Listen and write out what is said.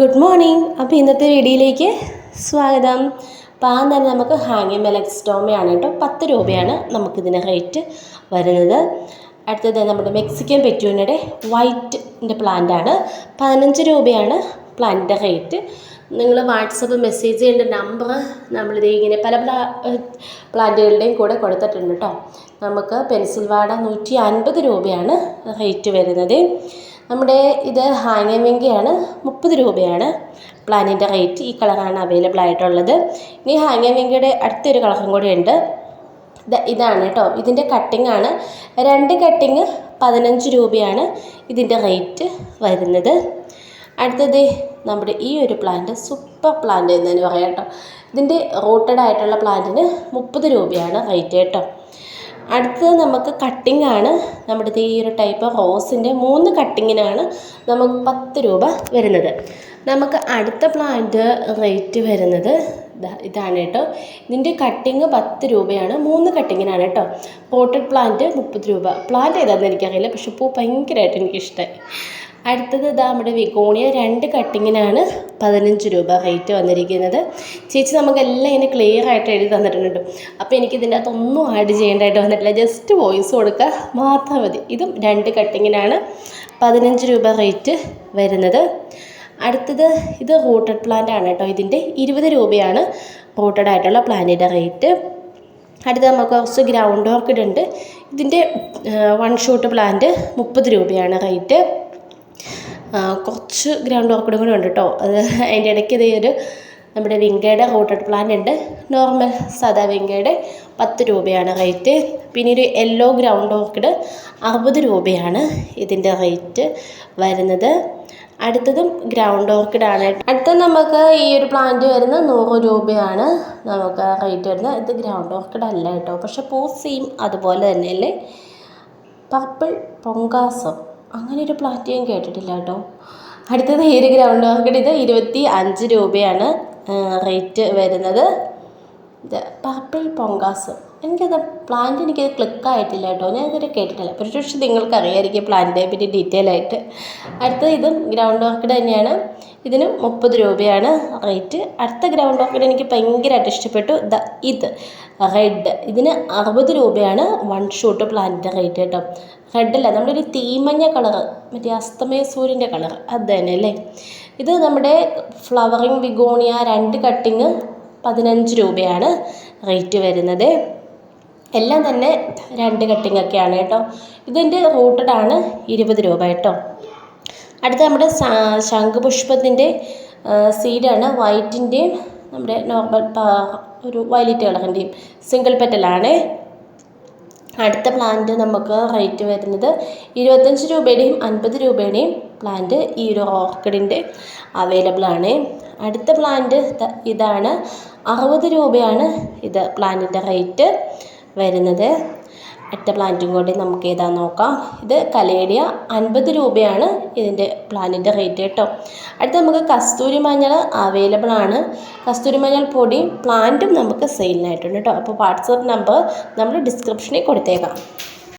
Good morning അപ്പോൾ ഇന്നത്തെ വീഡിയോയിലേക്ക് സ്വാഗതം. പാൻ തന്നെ നമുക്ക് ഹാങ്ങിങ് മെലക്സ്റ്റോമയാണ് കേട്ടോ. പത്ത് രൂപയാണ് നമുക്കിതിന് റേറ്റ് വരുന്നത്. അടുത്തത് നമ്മുടെ മെക്സിക്കൻ പെറ്റൂണിയുടെ വൈറ്റിന്റെ പ്ലാന്റാണ്. പതിനഞ്ച് രൂപയാണ് പ്ലാന്റിന്റെ റേറ്റ്. നിങ്ങൾ വാട്സപ്പ് മെസ്സേജ് ചെയ്യേണ്ട നമ്പർ നമ്മളിത് ഇങ്ങനെ പല പല പ്ലാന്റുകളുടെയും കൂടെ കൊടുത്തിട്ടുണ്ട് കേട്ടോ. നമുക്ക് പെൻസിൽ വാട നൂറ്റി അൻപത് രൂപയാണ് റേറ്റ് വരുന്നത്. നമ്മുടെ ഇത് ഹാങ് വെങ്കയാണ് മുപ്പത് രൂപയാണ്. പ്ലാനിന്റെ റേറ്റ് ഈ കളറാണ് അവൈലബിൾ ആയിട്ടുള്ളത്. ഇനി ഹാങ് വെങ്കയുടെ അടുത്തൊരു കളറും കൂടി ഉണ്ട്. ഇത് ഇതാണ് കേട്ടോ. ഇതിന്റെ കട്ടിംഗ് ആണ്. രണ്ട് കട്ടിങ് പതിനഞ്ച് രൂപയാണ് ഇതിന്റെ റേറ്റ് വരുന്നത്. അടുത്തത് നമ്മുടെ ഈ ഒരു പ്ലാന്റ് സൂപ്പർ പ്ലാന്റ് എന്ന് തന്നെ പറയാം കേട്ടോ. ഇതിന്റെ റൂട്ടഡ് ആയിട്ടുള്ള പ്ലാന്റിന് മുപ്പത് രൂപയാണ് റേറ്റ് കേട്ടോ. അടുത്തത് നമുക്ക് കട്ടിംഗ് ആണ്. നമ്മുടെ ഈ ഒരു ടൈപ്പ് റോസിന്റെ മൂന്ന് കട്ടിങ്ങിനാണ് നമുക്ക് പത്ത് രൂപ വരുന്നത്. നമുക്ക് അടുത്ത പ്ലാന്റ് റേറ്റ് വരുന്നത് ഇതാണ് കേട്ടോ. ഇതിന്റെ കട്ടിങ് പത്ത് രൂപയാണ്. മൂന്ന് കട്ടിങ്ങിനാണ് കേട്ടോ. പോട്ടഡ് പ്ലാന്റ് മുപ്പത് രൂപ. പ്ലാന്റ് ഏതാണെന്ന് എനിക്കറിയില്ല. പക്ഷെ പൂ ഭയങ്കരമായിട്ട് എനിക്കിഷ്ടമായി അടുത്തത് ഇതാ നമ്മുടെ വിഗോണിയ. രണ്ട് കട്ടിങ്ങിനാണ് പതിനഞ്ച് രൂപ റേറ്റ് വന്നിരിക്കുന്നത്. ചേച്ചി നമുക്കെല്ലാം ഇതിന് ക്ലിയർ ആയിട്ട് എഴുതി തന്നിട്ടുണ്ട്. അപ്പോൾ എനിക്ക് ഇതിന്റെ ആഡ് ചെയ്യേണ്ടതായിട്ട് വന്നിട്ടില്ല. ജസ്റ്റ് വോയിസ് കൊടുക്കുക മാത്രം മതി. ഇതും രണ്ട് കട്ടിങ്ങിനാണ് പതിനഞ്ച് രൂപ റേറ്റ് വരുന്നത്. അടുത്തത് ഇത് റൂട്ടഡ് പ്ലാന്റ് ആണ് കേട്ടോ. ഇതിന്റെ ഇരുപത് രൂപയാണ് റൂട്ടഡ് ആയിട്ടുള്ള പ്ലാന്റിന്റെ റേറ്റ് അടുത്ത് നമുക്ക് കുറച്ച് ഗ്രൗണ്ട് ഓർക്കിഡ് ഉണ്ട് ഇതിന്റെ വൺ ഷൂട്ട് പ്ലാന്റ് മുപ്പത് രൂപയാണ് റേറ്റ് കുറച്ച് ഗ്രൗണ്ട് ഓർക്കിഡും കൂടെ ഉണ്ട് കേട്ടോ. അത് അതിന്റെ ഇടയ്ക്ക് ഇതേ ഒരു നമ്മുടെ വിങ്കയുടെ റൂട്ടഡ് പ്ലാന്റ് ഉണ്ട്. നോർമൽ സാധാ വിങ്കയുടെ പത്ത് രൂപയാണ് റേറ്റ്. പിന്നെ ഒരു യെല്ലോ ഗ്രൗണ്ട് ഓർക്കിഡ് അറുപത് രൂപയാണ് ഇതിന്റെ റേറ്റ് വരുന്നത്. അടുത്തതും ഗ്രൗണ്ട് ഓർക്കിഡാണ് അടുത്ത നമുക്ക് ഈ ഒരു പ്ലാന്റ് വരുന്നത് നൂറ് രൂപയാണ് നമുക്ക് റേറ്റ് വരുന്നത്. ഇത് ഗ്രൗണ്ട് ഓർക്കിഡ് അല്ല കേട്ടോ. പക്ഷെ പൂ സെയിം അതുപോലെ തന്നെയല്ലേ? പർപ്പിൾ പൊങ്കാസം. അങ്ങനെ ഒരു പ്ലാറ്റ് ഞാൻ കേട്ടിട്ടില്ല കേട്ടോ. അടുത്തത് ഒരു ഗ്രൗണ്ട് ഓർക്കിഡ് ഇത് ഇരുപത്തി അഞ്ച് രൂപയാണ് റേറ്റ് വരുന്നത്. ഇത് പർപ്പിൾ പൊങ്കാസ് എനിക്കത് പ്ലാന്റ് എനിക്കത് ക്ലിക്കായിട്ടില്ല കേട്ടോ. ഞാൻ ഇതുവരെ കേട്ടിട്ടില്ല. പക്ഷേ നിങ്ങൾക്ക് അറിയാമായിരിക്കും പ്ലാന്റിനെ പറ്റി ഡീറ്റെയിൽ ആയിട്ട്. അടുത്തത് ഇതും ഗ്രൗണ്ട് ഓർക്കിഡ് തന്നെയാണ്. ഇതിന് മുപ്പത് രൂപയാണ് റേറ്റ് അടുത്ത ഗ്രൗണ്ട് ഓർക്കിഡ് എനിക്ക് ഭയങ്കരമായിട്ട് ഇഷ്ടപ്പെട്ടു. ദ ഇത് റെഡ് ഇതിന് അറുപത് രൂപയാണ് വൺ ഷൂട്ട് പ്ലാന്റിന്റെ റേറ്റ് കേട്ടോ. റെഡല്ല. നമ്മളൊരു തീമഞ്ഞ കളറ് മറ്റേ അസ്തമയ സൂര്യന്റെ കളർ അത് തന്നെ അല്ലേ? ഇത് നമ്മുടെ ഫ്ലവറിങ് ബിഗോണിയ രണ്ട് കട്ടിങ് പതിനഞ്ച് രൂപയാണ് റേറ്റ് വരുന്നത്. എല്ലാം തന്നെ രണ്ട് കട്ടിങ് ഒക്കെയാണ് കേട്ടോ. ഇതിന്റെ റൂട്ടഡ് ആണ് ഇരുപത് രൂപ കേട്ടോ. അടുത്ത നമ്മുടെ ശംഖുപുഷ്പത്തിന്റെ സീഡാണ് വൈറ്റിന്റെയും നമ്മുടെ നോർമൽ ഒരു വയലറ്റ് കളറിന്റെയും സിംഗിൾ പെറ്റലാണ്. അടുത്ത പ്ലാന്റ് നമുക്ക് റേറ്റ് വരുന്നത് ഇരുപത്തഞ്ച് രൂപയുടെയും അൻപത് രൂപയുടെയും പ്ലാന്റ് ഈ ഒരു ഓർക്കിഡിന്റെ അവൈലബിൾ ആണ്. അടുത്ത പ്ലാന്റ് ഇതാണ് അറുപത് രൂപയാണ് ഇത് പ്ലാന്റിന്റെ റേറ്റ് വരുന്നത്. അടുത്ത പ്ലാന്റും കൂടി നമുക്ക് ഏതാ നോക്കാം. ഇത് കലേഡിയ അൻപത് രൂപയാണ് ഇതിന്റെ പ്ലാന്റിന്റെ റേറ്റ് കേട്ടോ. അടുത്ത നമുക്ക് കസ്തൂരി മഞ്ഞൾ അവൈലബിൾ ആണ്. കസ്തൂരി മഞ്ഞൾ പൊടിയും പ്ലാന്റും നമുക്ക് സെയിലിനായിട്ടുണ്ട് കേട്ടോ. അപ്പോൾ വാട്സപ്പ് നമ്പർ നമ്മൾ ഡിസ്ക്രിപ്ഷനിൽ കൊടുത്തേക്കാം.